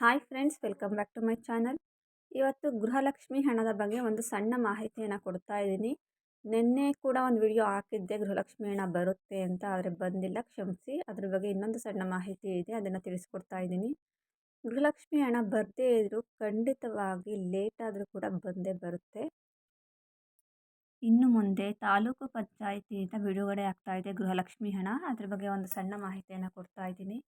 Hi friends welcome back to my channel ಇವತ್ತು ಗೃಹಲಕ್ಷ್ಮಿ ಹಣದ ಬಗ್ಗೆ ಒಂದು ಸಣ್ಣ ಮಾಹಿತಿಯನ್ನು ಕೊಡ್ತಾ ಇದ್ದೀನಿ. ನಿನ್ನೆ ಕೂಡ ಒಂದು ವಿಡಿಯೋ ಹಾಕಿದ್ದೆ, ಗೃಹಲಕ್ಷ್ಮಿ ಹಣ ಬರುತ್ತೆ ಅಂತ, ಆದರೆ ಬಂದಿಲ್ಲ. ಕ್ಷಮಿಸಿ. ಅದ್ರ ಬಗ್ಗೆ ಇನ್ನೊಂದು ಸಣ್ಣ ಮಾಹಿತಿ ಇದೆ, ಅದನ್ನು ತಿಳಿಸ್ಕೊಡ್ತಾ ಇದ್ದೀನಿ. ಗೃಹಲಕ್ಷ್ಮಿ ಹಣ ಬರದೇ ಇದ್ದರೂ ಖಂಡಿತವಾಗಿ ಲೇಟ್ ಆದರೂ ಕೂಡ ಬಂದೇ ಬರುತ್ತೆ. ಇನ್ನು ಮುಂದೆ ತಾಲೂಕು ಪಂಚಾಯಿತಿಯಿಂದ ಬಿಡುಗಡೆ ಆಗ್ತಾ ಇದೆ ಗೃಹಲಕ್ಷ್ಮಿ ಹಣ. ಅದ್ರ ಬಗ್ಗೆ ಒಂದು ಸಣ್ಣ ಮಾಹಿತಿಯನ್ನು ಕೊಡ್ತಾ ಇದ್ದೀನಿ.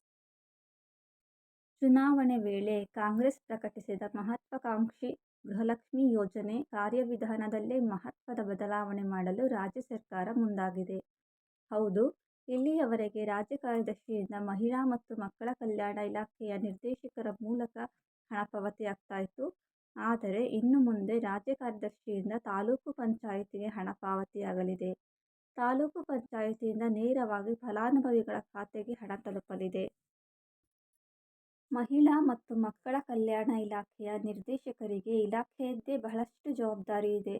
ಚುನಾವಣೆ ವೇಳೆ ಕಾಂಗ್ರೆಸ್ ಪ್ರಕಟಿಸಿದ ಮಹತ್ವಾಕಾಂಕ್ಷಿ ಗೃಹಲಕ್ಷ್ಮಿ ಯೋಜನೆ ಕಾರ್ಯವಿಧಾನದಲ್ಲೇ ಮಹತ್ವದ ಬದಲಾವಣೆ ಮಾಡಲು ರಾಜ್ಯ ಸರ್ಕಾರ ಮುಂದಾಗಿದೆ. ಹೌದು, ಇಲ್ಲಿಯವರೆಗೆ ರಾಜ್ಯ ಕಾರ್ಯದರ್ಶಿಯಿಂದ ಮಹಿಳಾ ಮತ್ತು ಮಕ್ಕಳ ಕಲ್ಯಾಣ ಇಲಾಖೆಯ ನಿರ್ದೇಶಕರ ಮೂಲಕ ಹಣ ಪಾವತಿಯಾಗ್ತಾ ಇತ್ತು. ಆದರೆ ಇನ್ನು ಮುಂದೆ ರಾಜ್ಯ ಕಾರ್ಯದರ್ಶಿಯಿಂದ ತಾಲೂಕು ಪಂಚಾಯಿತಿಗೆ ಹಣ ಪಾವತಿಯಾಗಲಿದೆ ತಾಲೂಕು ಪಂಚಾಯಿತಿಯಿಂದ ನೇರವಾಗಿ ಫಲಾನುಭವಿಗಳ ಖಾತೆಗೆ ಹಣ ತಲುಪಲಿದೆ. ಮಹಿಳಾ ಮತ್ತು ಮಕ್ಕಳ ಕಲ್ಯಾಣ ಇಲಾಖೆಯ ನಿರ್ದೇಶಕರಿಗೆ ಇಲಾಖೆಯದ್ದೇ ಬಹಳಷ್ಟು ಜವಾಬ್ದಾರಿ ಇದೆ.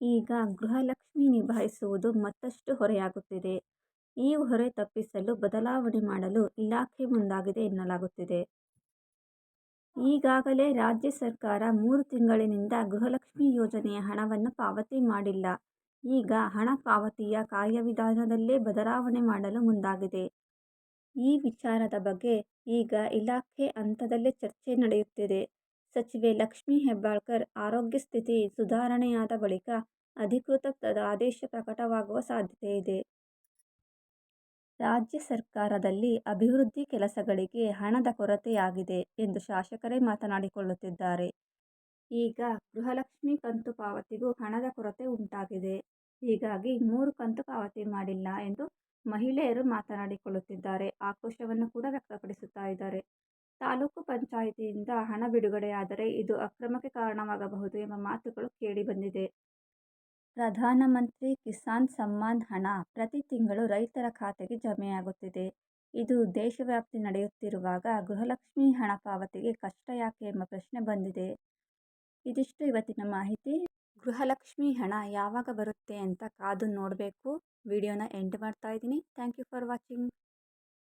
ಈಗ ಗೃಹಲಕ್ಷ್ಮಿ ನಿಭಾಯಿಸುವುದು ಮತ್ತಷ್ಟು ಹೊರೆಯಾಗುತ್ತಿದೆ. ಈ ಹೊರೆ ತಪ್ಪಿಸಲು ಬದಲಾವಣೆ ಮಾಡಲು ಇಲಾಖೆ ಮುಂದಾಗಿದೆ ಎನ್ನಲಾಗುತ್ತಿದೆ. ಈಗಾಗಲೇ ರಾಜ್ಯ ಸರ್ಕಾರ ಮೂರು ತಿಂಗಳಿನಿಂದ ಗೃಹಲಕ್ಷ್ಮಿ ಯೋಜನೆಯ ಹಣವನ್ನು ಪಾವತಿ ಮಾಡಿಲ್ಲ. ಈಗ ಹಣ ಪಾವತಿಯ ಕಾರ್ಯವಿಧಾನದಲ್ಲೇ ಬದಲಾವಣೆ ಮಾಡಲು ಮುಂದಾಗಿದೆ. ಈ ವಿಚಾರದ ಬಗ್ಗೆ ಈಗ ಇಲಾಖೆ ಹಂತದಲ್ಲೇ ಚರ್ಚೆ ನಡೆಯುತ್ತಿದೆ. ಸಚಿವೆ ಲಕ್ಷ್ಮಿ ಹೆಬ್ಬಾಳ್ಕರ್ ಆರೋಗ್ಯ ಸ್ಥಿತಿ ಸುಧಾರಣೆಯಾದ ಬಳಿಕ ಅಧಿಕೃತ ಆದೇಶ ಪ್ರಕಟವಾಗುವ ಸಾಧ್ಯತೆ ಇದೆ. ರಾಜ್ಯ ಸರ್ಕಾರದಲ್ಲಿ ಅಭಿವೃದ್ಧಿ ಕೆಲಸಗಳಿಗೆ ಹಣದ ಕೊರತೆಯಾಗಿದೆ ಎಂದು ಶಾಸಕರೇ ಮಾತನಾಡಿಕೊಳ್ಳುತ್ತಿದ್ದಾರೆ. ಈಗ ಗೃಹಲಕ್ಷ್ಮಿ ಕಂತು ಪಾವತಿಗೂ ಹಣದ ಕೊರತೆ ಉಂಟಾಗಿದೆ. ಹೀಗಾಗಿ ಮೂರು ಕಂತು ಪಾವತಿ ಮಾಡಿಲ್ಲ ಎಂದು ಮಹಿಳೆಯರು ಮಾತನಾಡಿಕೊಳ್ಳುತ್ತಿದ್ದಾರೆ. ಆಕ್ರೋಶವನ್ನು ಕೂಡ ವ್ಯಕ್ತಪಡಿಸುತ್ತಾ ಇದ್ದಾರೆ. ತಾಲೂಕು ಪಂಚಾಯಿತಿಯಿಂದ ಹಣ ಬಿಡುಗಡೆಯಾದರೆ ಇದು ಅಕ್ರಮಕ್ಕೆ ಕಾರಣವಾಗಬಹುದು ಎಂಬ ಮಾತುಗಳು ಕೇಳಿಬಂದಿದೆ ಪ್ರಧಾನಮಂತ್ರಿ ಕಿಸಾನ್ ಸಮ್ಮಾನ್ ಹಣ ಪ್ರತಿ ತಿಂಗಳು ರೈತರ ಖಾತೆಗೆ ಜಮೆಯಾಗುತ್ತಿದೆ. ಇದು ದೇಶವ್ಯಾಪಿ ನಡೆಯುತ್ತಿರುವಾಗ ಗೃಹಲಕ್ಷ್ಮಿ ಹಣ ಪಾವತಿಗೆ ಕಷ್ಟ ಯಾಕೆ ಎಂಬ ಪ್ರಶ್ನೆ ಬಂದಿದೆ. ಇದಿಷ್ಟು ಇವತ್ತಿನ ಮಾಹಿತಿ. ಗೃಹಲಕ್ಷ್ಮಿ ಹಣ ಯಾವಾಗ ಬರುತ್ತೆ ಅಂತ ಕಾದು ನೋಡಬೇಕು. ವಿಡಿಯೋನ ಎಂಡ್ ಮಾಡ್ತಾ ಇದ್ದೀನಿ. Thank you for watching